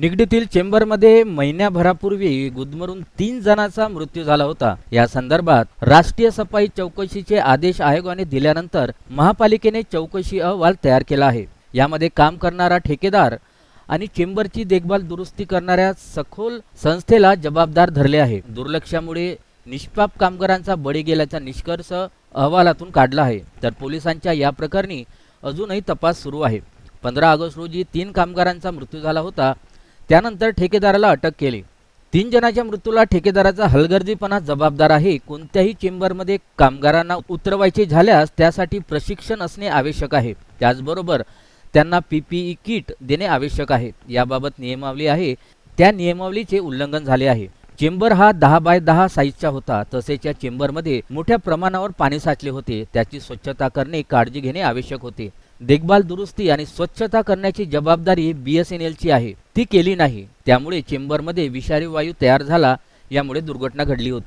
निगडीतील चेंबरमध्ये महिन्याभरापूर्वी गुदमरून तीन जणांचा मृत्यू झाला होता. या संदर्भात राष्ट्रीय सफाई चौकशीचे आदेश आयोगाने दिल्यानंतर महापालिकेने चौकशी अहवाल तयार केला आहे. यामध्ये काम करणारा ठेकेदार आणि चेंबरची देखभाल दुरुस्ती करणाऱ्या सखोल संस्थेला जबाबदार धरले आहे. दुर्लक्षामुळे निष्पाप कामगारांचा बळी गेल्याचा निष्कर्ष अहवालातून काढला आहे. तर पोलिसांच्या या प्रकरणी अजूनही तपास सुरू आहे. पंधरा ऑगस्ट रोजी तीन कामगारांचा मृत्यू झाला होता. त्यानंतर ठेकेदाराला अटक केली. तीन जणांच्या मृत्यूला ठेकेदाराचा हलगर्जीपणा जबाबदार आहे. कोणत्याही चेंबरमध्ये कामगारांना उतरवायचे झाल्यास त्यासाठी प्रशिक्षण असणे आवश्यक आहे. त्याचबरोबर त्यांना पीपीई किट देणे आवश्यक आहे. याबाबत नियमावली आहे. त्या नियमावलीचे उल्लंघन झाले आहे. चेंबर हा दहा बाय दहा साईजचा होता. तसेच या चेंबरमध्ये मोठ्या प्रमाणावर पाणी साचले होते. त्याची स्वच्छता करणे काळजी घेणे आवश्यक होते. देखभाल दुरुस्ती आणि स्वच्छता करण्याची जबाबदारी बीएसएनएलची आहे. ती केली नाही. त्यामुळे चेंबरमध्ये विषारी वायू तयार झाला. यामुळे दुर्घटना घडली होती.